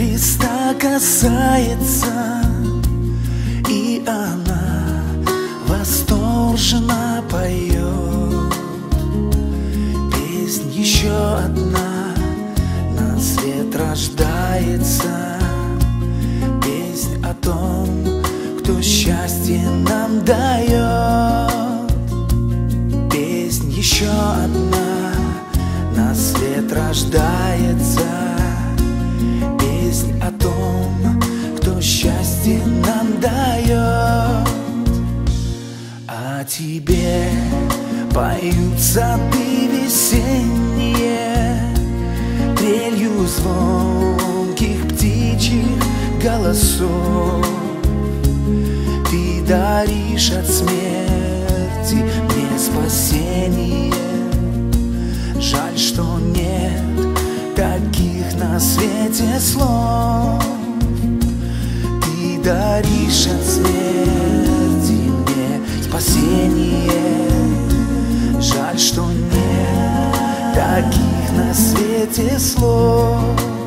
Христа касается, и она восторженно поет. Песнь еще одна на свет рождается. Песнь о том, кто счастье нам дает. Песнь еще одна на свет рождается. Тебе поют сады весенние Трелью звонких птичьих голосов. Ты даришь от смерти мне спасение. Жаль, что нет таких на свете слов. Ты даришь от смерти на свете слов